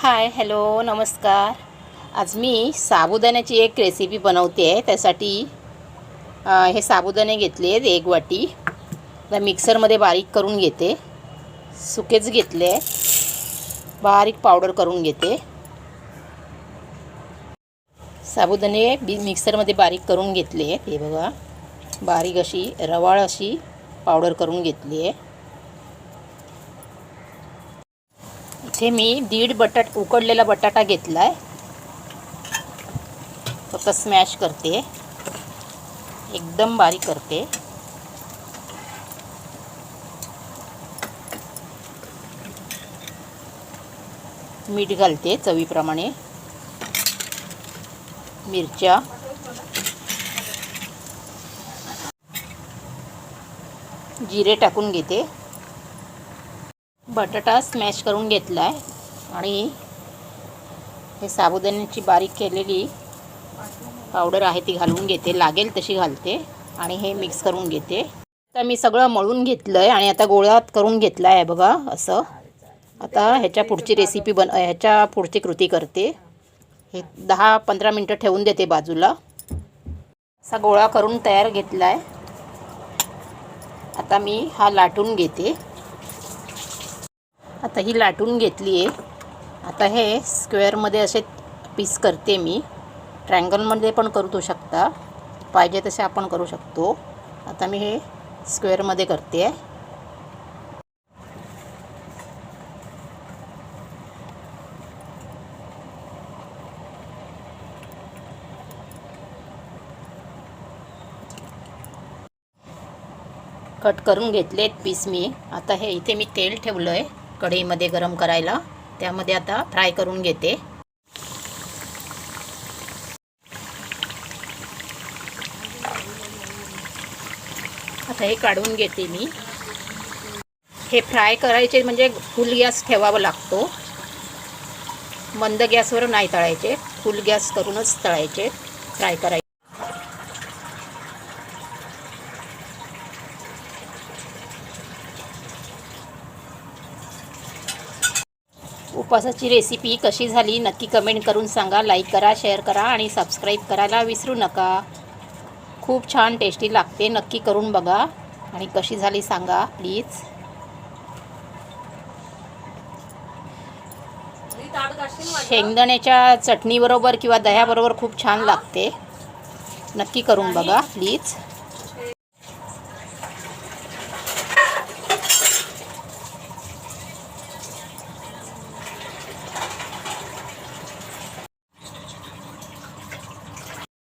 Hi hello नमस्कार. आज मी साबुदाण्याची एक रेसिपी बनवते आहे. त्यासाठी हे साबुदाणे घेतले आहेत एक वाटी. त्या मिक्सरमध्ये बारीक करून घेते. सुकेच घेतले बारीक पावडर करून घेते. साबुदाणे बी मिक्सरमध्ये बारीक करून घेतले आहेत. हे बघा. बारीक अशी रवाळ अशी पावडर करून घेतली आहे. इथे मी दीड बटाट उकडलेला बटाटा घेतला आहे फक्त स्मॅश करते. एकदम बारीक करते. मीठ घालते चवीप्रमाणे. मिरच्या. जिरे टाकून घेते. बटाटा स्मॅश करून घेतला आहे आणि हे साबुदाण्याची बारीक केलेली पावडर आहे ती घालून घेते. लागेल तशी घालते आणि हे मिक्स करून घेते. आता मी सगळं मळून घेतलं आहे आणि आता गोळ्यात करून घेतला आहे बघा असं. आता ह्याच्या पुढची रेसिपी बन ह्याच्या पुढची कृती करते. हे दहा पंधरा मिनटं ठेवून देते बाजूला. असा गोळा करून तयार घेतला आहे आता मी हा लाटून घेते. आता ही लाटून घेतली आहे. आता हे स्क्वेअरमध्ये असे पीस करते मी. ट्रँगलमध्ये पण करू शकता. पाहिजे तसे आपण करू शकतो. आता मी हे स्क्वेअरमध्ये करते. आहे कट करून घेतले आहेत पीस मी. आता हे इथे मी तेल ठेवलं आहे कढईमध्ये गरम करायला. त्यामध्ये आता फ्राय करून घेते. आता हे काढून घेते मी. हे फ्राय करायचे म्हणजे फुल गॅस ठेवावा लागतो. मंद गॅसवर नाही तळायचे. फुल गॅस करूनच तळायचे. फ्राय करायचे. उपवासाची रेसिपी कशी झाली नक्की कमेंट करून सांगा. लाईक करा शेअर करा आणि सबस्क्राईब करायला विसरू नका. खूप छान टेस्टी लागते. नक्की करून बघा. आणि कशी झाली सांगा प्लीज शेंगदाण्याच्या चटणीबरोबर किंवा दह्याबरोबर खूप छान लागते. नक्की करून बघा प्लीज